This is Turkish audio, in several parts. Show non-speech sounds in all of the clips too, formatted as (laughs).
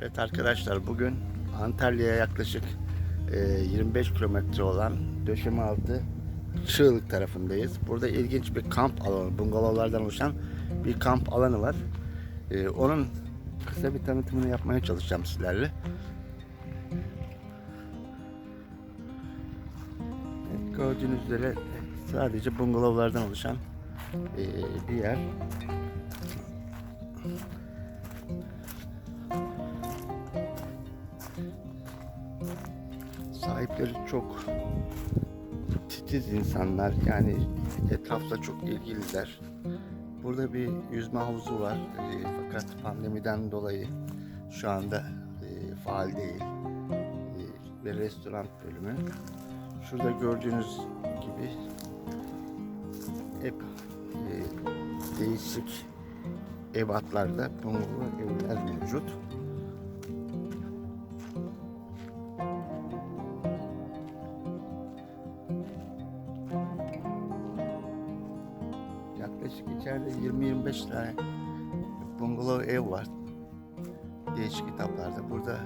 Evet arkadaşlar bugün Antalya'ya yaklaşık e, 25 kilometre olan Döşemealtı Çığlık tarafındayız. Burada ilginç bir kamp alanı, bungalovlardan oluşan bir kamp alanı var. E, onun kısa bir tanıtımını yapmaya çalışacağım sizlerle. Gördüğünüz üzere sadece bungalovlardan oluşan e, bir yer. Sahipleri çok titiz insanlar. Yani etrafla çok ilgililer. Burada bir yüzme havuzu var. E, fakat pandemiden dolayı şu anda e, faal değil. E, ve restoran bölümü. Şurada gördüğünüz gibi hep e, değişik ebatlarda bungalov evler mevcut. İçeride 20-25 tane bungalov ev var. Değişik kitaplarda. Burada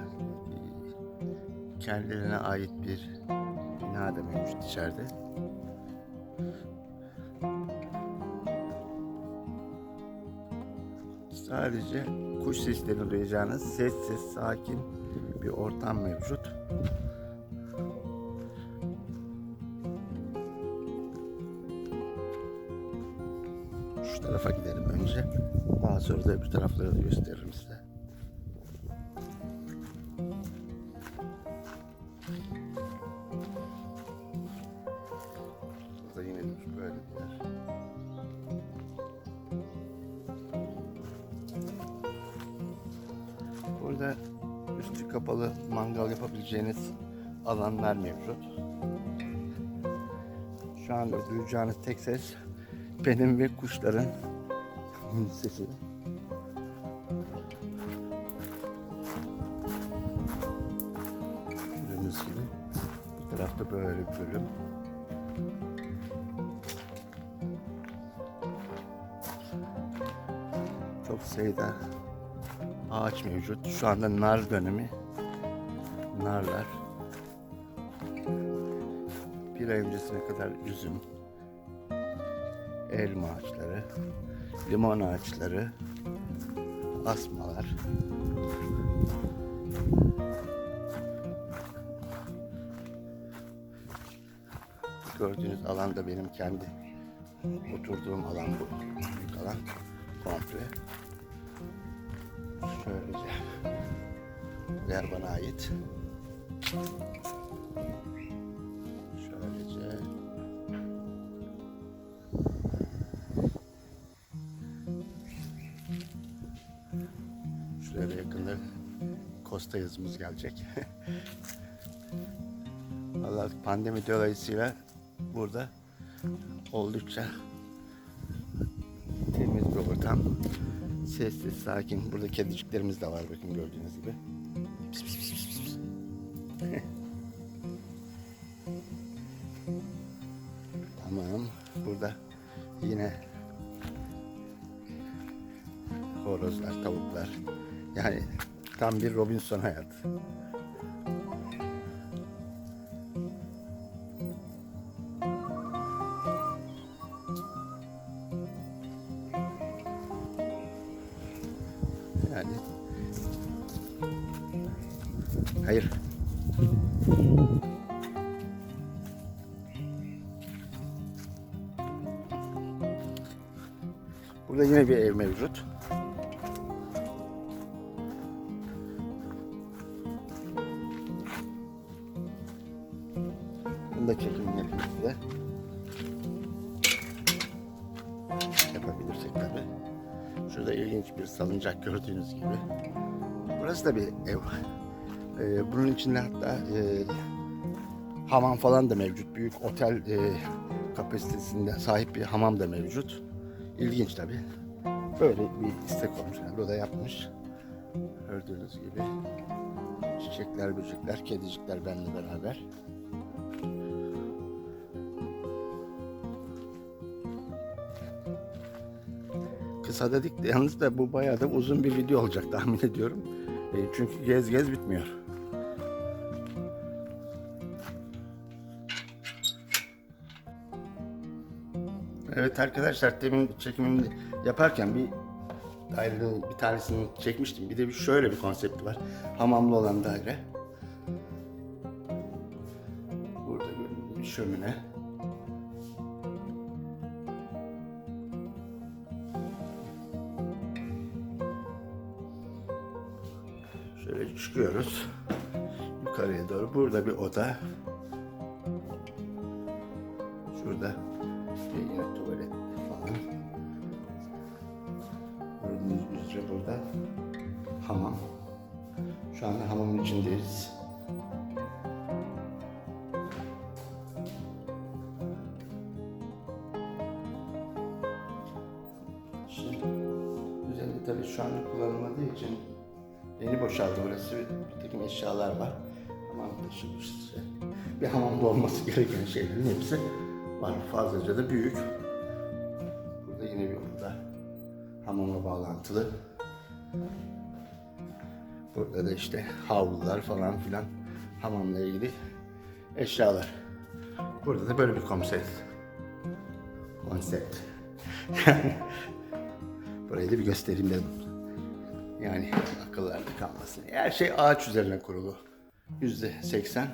kendilerine ait bir bina da mevcut içeride. Sadece kuş seslerini duyacağınız sessiz, sakin bir ortam mevcut. Şu tarafa gidelim önce. Daha sonra da öbür tarafları da gösteririm size. Burada yine böyle bir yer. Burada üstü kapalı mangal yapabileceğiniz alanlar mevcut. Şu anda duyacağınız tek ses benim ve kuşların sesi. Gördüğünüz gibi bu tarafta böyle bir bölüm. Çok sayıda ağaç mevcut. Şu anda nar dönemi. Narlar. Bir ay öncesine kadar üzüm, elma ağaçları, limon ağaçları, asmalar. Gördüğünüz alan da benim kendi oturduğum alan bu. Büyük alan komple. Şöylece. Yer bana ait. Costa yazımız gelecek. (laughs) Vallahi pandemi dolayısıyla burada oldukça temiz bir ortam. Sessiz, sakin. Burada kediciklerimiz de var bakın gördüğünüz gibi. Pis, pis, pis, pis, pis. (laughs) tam bir Robinson hayatı. Yani Hayır. Burada yine bir ev mevcut. Salıncak gördüğünüz gibi. Burası da bir ev. Ee, bunun içinde hatta e, hamam falan da mevcut. Büyük otel e, kapasitesinde sahip bir hamam da mevcut. İlginç tabii. Böyle bir istek olmuş. Yani burada yapmış. Gördüğünüz gibi. Çiçekler, böcekler, kedicikler benimle beraber. Kısa dedik de yalnız da bu bayağı da uzun bir video olacak tahmin ediyorum. E, çünkü gez gez bitmiyor. Evet arkadaşlar demin çekimimi yaparken bir dairenin bir tanesini çekmiştim. Bir de bir şöyle bir konsepti var. Hamamlı olan daire. Burada bir şömine. Çıkıyoruz. Yukarıya doğru. Burada bir oda. Şurada yine tuvalet falan. Gördüğünüz üzere burada hamam. Şu anda hamamın içindeyiz. Şimdi üzerinde tabii şu anda kullanılmadığı için yeni boşaldı burası. Bir takım eşyalar var. Hamam taşı işte. Bir hamamda olması gereken şeylerin hepsi var. Fazlaca da büyük. Burada yine bir oda. Hamamla bağlantılı. Burada da işte havlular falan filan hamamla ilgili eşyalar. Burada da böyle bir konsept. Konsept. (laughs) Burayı da bir göstereyim dedim. Yani akıllarda kalmasın. Her şey ağaç üzerine kurulu. Yüzde seksen.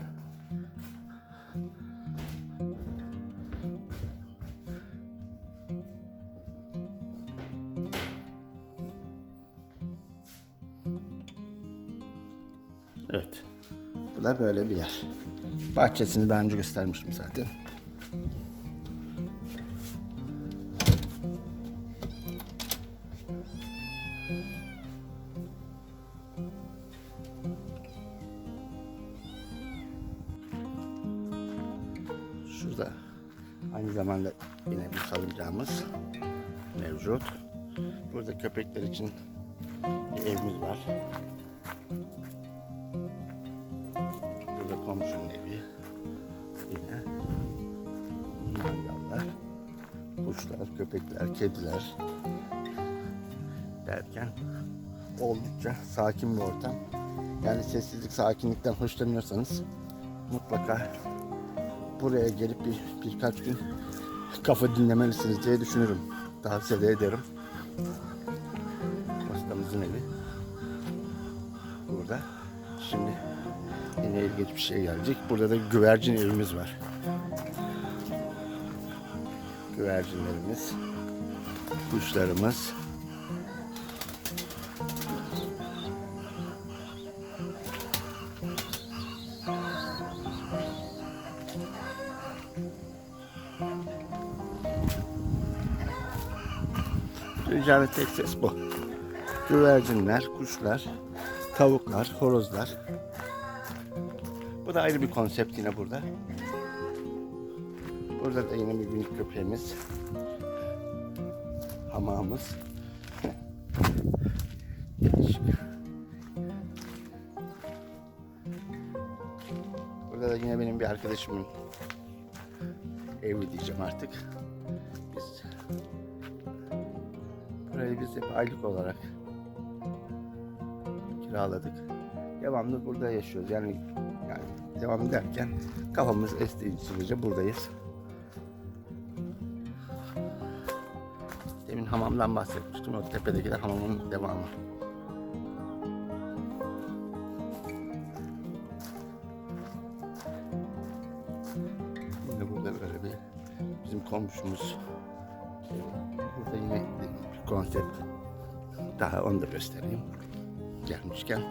Evet. Bu da böyle bir yer. Bahçesini daha önce göstermiştim zaten. Köpekler için evimiz var. Burada komşunun evi. Yine mangallar, kuşlar, köpekler, kediler derken oldukça sakin bir ortam. Yani sessizlik, sakinlikten hoşlanıyorsanız mutlaka buraya gelip bir, birkaç gün kafa dinlemelisiniz diye düşünürüm. Tavsiye de ederim. Hastamızın evi. Burada. Şimdi yine ilginç bir şey gelecek. Burada da güvercin evimiz var. Güvercinlerimiz, kuşlarımız. Duyacağınız tek ses bu. Güvercinler, kuşlar, tavuklar, horozlar. Bu da ayrı bir konsept yine burada. Burada da yine bir minik köpeğimiz. Değişik. (laughs) Burada da yine benim bir arkadaşımın evi diyeceğim artık. Biz burayı biz hep aylık olarak kiraladık. Devamlı burada yaşıyoruz. Yani yani devam derken kafamız estiği sürece buradayız. Demin hamamdan bahsetmiştim. O tepedeki de hamamın devamı. Yine burada böyle bir bizim komşumuz. Burada yine bir konsept. Daha onu da göstereyim. Gelmişken.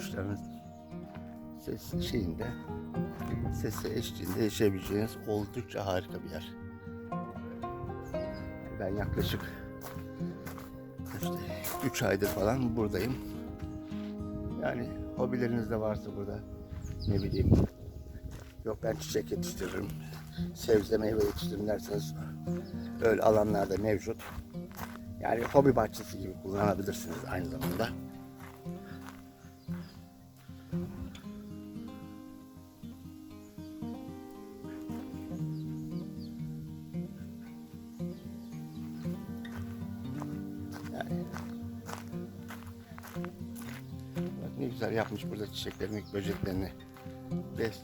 kuşların ses şeyinde sesi eşliğinde yaşayabileceğiniz oldukça harika bir yer. Ben yaklaşık işte 3 aydır falan buradayım. Yani hobileriniz de varsa burada ne bileyim yok ben çiçek yetiştiririm, sebze meyve yetiştiririm derseniz öyle alanlarda mevcut. Yani hobi bahçesi gibi kullanabilirsiniz aynı zamanda. Güzel yapmış burada çiçeklerini, böceklerini bes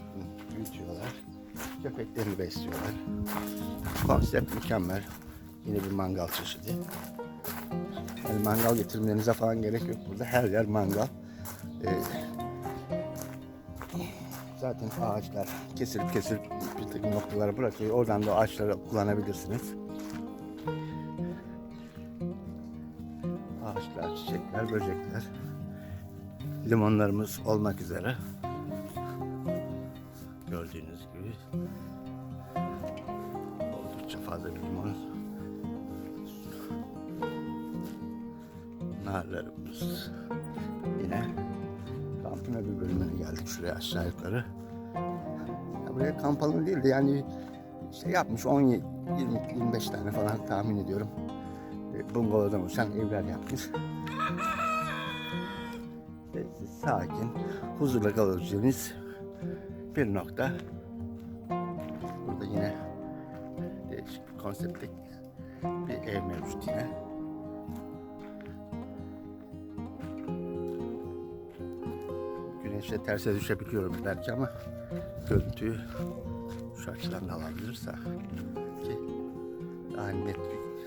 büyütüyorlar. Köpeklerini besliyorlar. Konsept mükemmel. Yine bir mangal çeşidi. Yani mangal getirmenize falan gerek yok burada. Her yer mangal. Ee, zaten ağaçlar kesilip kesilip bir takım noktalara bırakıyor. Oradan da ağaçları kullanabilirsiniz. Ağaçlar, çiçekler, böcekler. Limonlarımız olmak üzere. Gördüğünüz gibi oldukça fazla bir limon. Narlarımız. Yine kampın öbür bölümüne geldik şuraya aşağı yukarı. Ya buraya kamp alanı değil de yani işte yapmış 10 20 25 tane falan tahmin ediyorum. E, Bungalovdan oluşan evler yapmış. Sakin, huzurla kalabileceğiniz bir nokta. Burada yine değişik bir konseptli bir ev mevcut yine. Güneşe terse düşebiliyorum belki ama görüntüyü şu açıdan da alabilirse ki daha net bir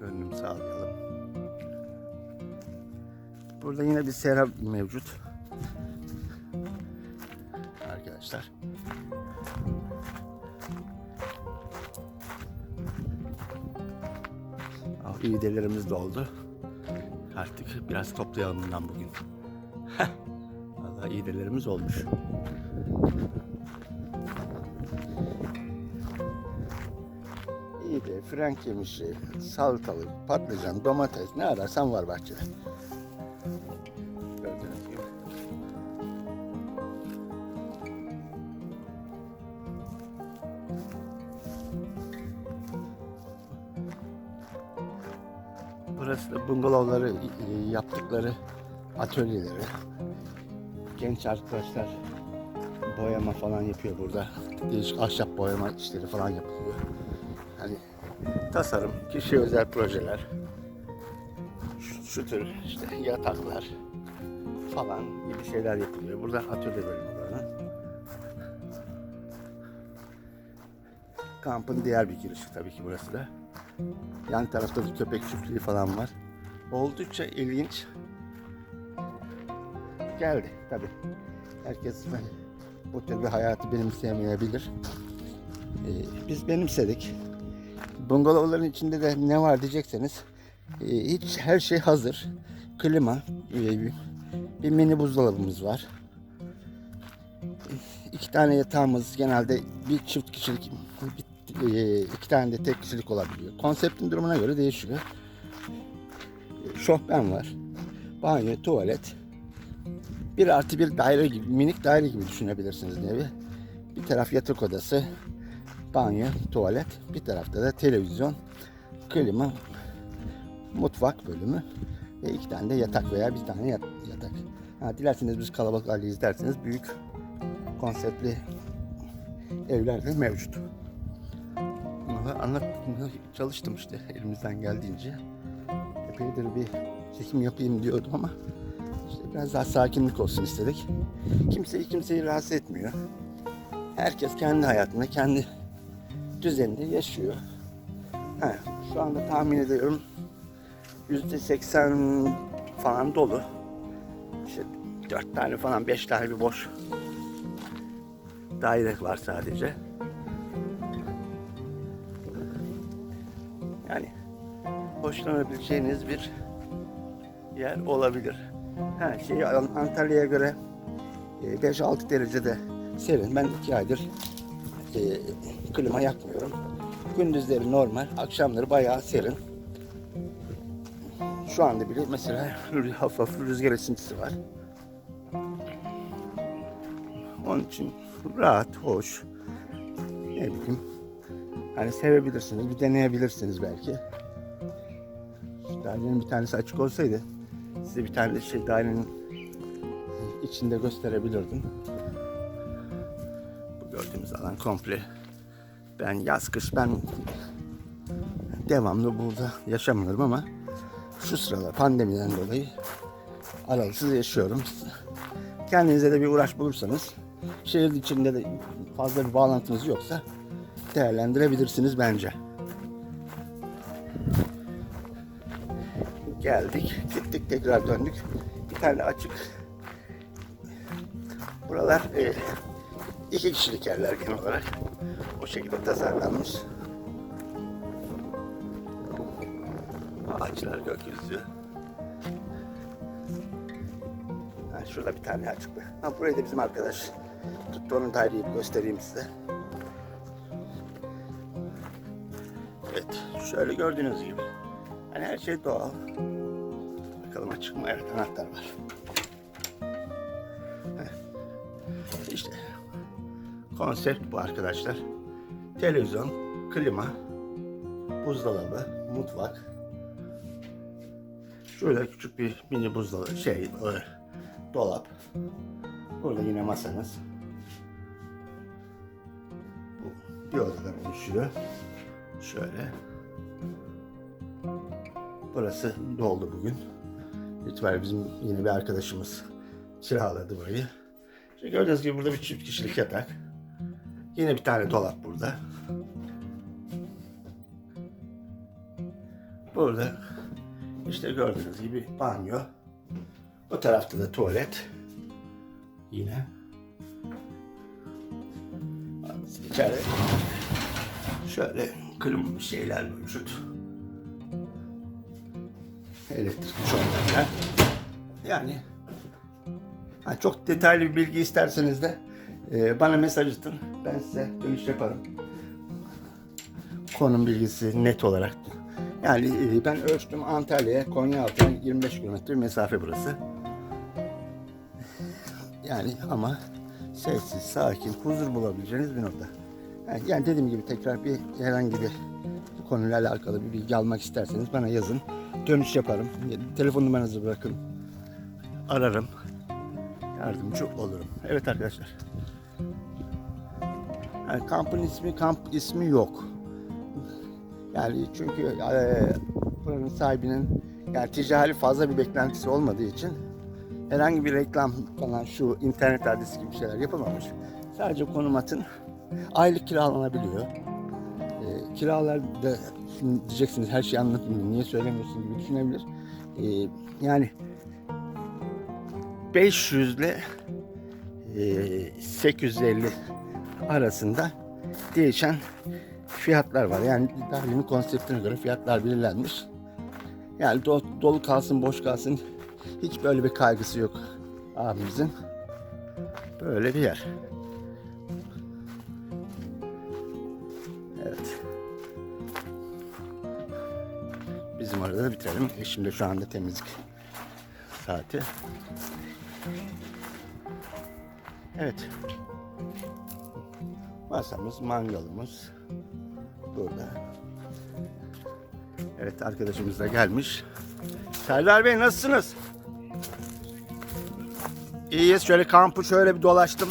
görünüm sağlayalım. Burada yine bir sera mevcut. Arkadaşlar. Ah, iğdelerimiz doldu. Artık biraz toplayalım bundan bugün. Vallahi iğdelerimiz olmuş. İğde, frenk yemişi, salatalık, patlıcan, domates ne ararsan var bahçede. Da bungalovları yaptıkları atölyeleri. Genç arkadaşlar boyama falan yapıyor burada. Değişik ahşap boyama işleri falan yapılıyor. Hani tasarım, kişiye özel projeler. Şu, şu tür işte yataklar falan gibi şeyler yapılıyor. Burada atölye bölümü var. Kampın diğer bir girişi tabii ki burası da. Yan tarafta bir köpek çiftliği falan var. Oldukça ilginç. Geldi tabii. Herkes ben, bu tür bir hayatı benimseyemeyebilir. Ee, biz benimsedik. Bungalovların içinde de ne var diyecekseniz e, hiç her şey hazır. Klima, e, bir mini buzdolabımız var. İki tane yatağımız genelde bir çift kişilik, bir, iki tane de tek kişilik olabiliyor. Konseptin durumuna göre değişiyor. E, Şofben var. Banyo, tuvalet. Bir artı bir daire gibi, minik daire gibi düşünebilirsiniz evi. Bir taraf yatak odası, banyo, tuvalet. Bir tarafta da televizyon, klima, mutfak bölümü ve iki tane de yatak veya bir tane yat- yatak. Ha, dilerseniz biz kalabalık aileyiz derseniz büyük konseptli evler de mevcut. Anlatmaya çalıştım işte elimizden geldiğince. Epeydir bir çekim yapayım diyordum ama işte biraz daha sakinlik olsun istedik. Kimseyi kimseyi rahatsız etmiyor. Herkes kendi hayatında, kendi düzeninde yaşıyor. Ha, şu anda tahmin ediyorum yüzde seksen falan dolu. İşte dört tane falan, beş tane bir boş daire var sadece. Hoşlanabileceğiniz bir yer olabilir. Ha, şey Antalya'ya göre e, 5-6 derecede serin. Ben iki aydır e, klima yakmıyorum. Gündüzleri normal, akşamları bayağı serin. Şu anda bile mesela hafif rüzgar esintisi var. Onun için rahat, hoş. Ne bileyim. Hani sevebilirsiniz, bir deneyebilirsiniz belki. Dairenin bir tanesi açık olsaydı size bir tane şey dairenin içinde gösterebilirdim. Bu gördüğümüz alan komple. Ben yaz kış ben devamlı burada yaşamıyorum ama şu sıralar pandemiden dolayı aralıksız yaşıyorum. Kendinize de bir uğraş bulursanız şehir içinde de fazla bir bağlantınız yoksa değerlendirebilirsiniz bence. Geldik, gittik tekrar döndük. Bir tane açık. Buralar e, iki kişilik yerler genel olarak. O şekilde tasarlanmış. Ağaçlar, gökyüzü. Ha, şurada bir tane açıklı. Ha, burayı da bizim arkadaş tuttu onun bir göstereyim size. Evet, şöyle gördüğünüz gibi. Hani her şey doğal. Bakalım açık mı? Evet, anahtar var. Heh. İşte konsept bu arkadaşlar. Televizyon, klima, buzdolabı, mutfak. Şöyle küçük bir mini buzdolabı, şey, e, dolap. Burada yine masanız. Bu bir odadan oluşuyor. Şöyle. Burası doldu bugün. İtibariyle bizim yine bir arkadaşımız kiraladı burayı. İşte gördüğünüz gibi burada bir çift kişilik yatak. Yine bir tane dolap burada. Burada işte gördüğünüz gibi banyo. Bu tarafta da tuvalet. Yine. İçeride şöyle klima şeyler mevcut. Elektrik şortlar. Yani ha, çok detaylı bir bilgi isterseniz de e, bana mesaj atın. Ben size dönüş yaparım. Konum bilgisi net olarak. Yani e, ben ölçtüm Antalya'ya, Konyaaltı'ya 25 kilometre mesafe burası. Yani ama sessiz, sakin, huzur bulabileceğiniz bir nokta. Yani, yani dediğim gibi tekrar bir herhangi bir konuyla alakalı bir bilgi almak isterseniz bana yazın. Dönüş yaparım. Telefon numaranızı bırakın. Ararım. Yardımcı olurum. Evet arkadaşlar. Yani kampın ismi kamp ismi yok. Yani çünkü eee buranın sahibinin yani ticari fazla bir beklentisi olmadığı için herhangi bir reklam falan şu internet adresi gibi şeyler yapılmamış. Sadece konum atın. Aylık kiralanabiliyor. E, kiralar da şimdi diyeceksiniz her şeyi anlatmıyor. Niye söylemiyorsun gibi düşünebilir. E, yani 500 ile e, 850 arasında değişen fiyatlar var. Yani dairenin konseptine göre fiyatlar belirlenmiş. Yani do- dolu kalsın boş kalsın hiç böyle bir kaygısı yok abimizin. Böyle bir yer. Bizim orada da bitirelim. Eşim de şu anda temizlik saati. Evet. Masamız, mangalımız burada. Evet arkadaşımız da gelmiş. Serdar Bey nasılsınız? İyiyiz. Şöyle kampı şöyle bir dolaştım.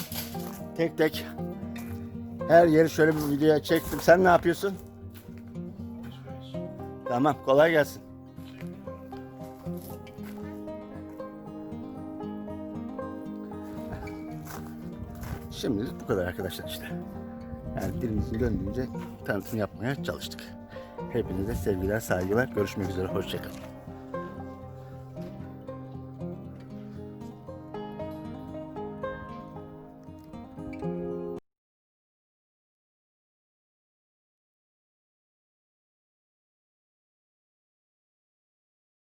Tek tek. Her yeri şöyle bir videoya çektim. Sen ne yapıyorsun? Tamam. Kolay gelsin. Şimdilik bu kadar arkadaşlar işte. Yani dilimizin döndüğünce tanıtım yapmaya çalıştık. Hepinize sevgiler, saygılar. Görüşmek üzere. Hoşçakalın.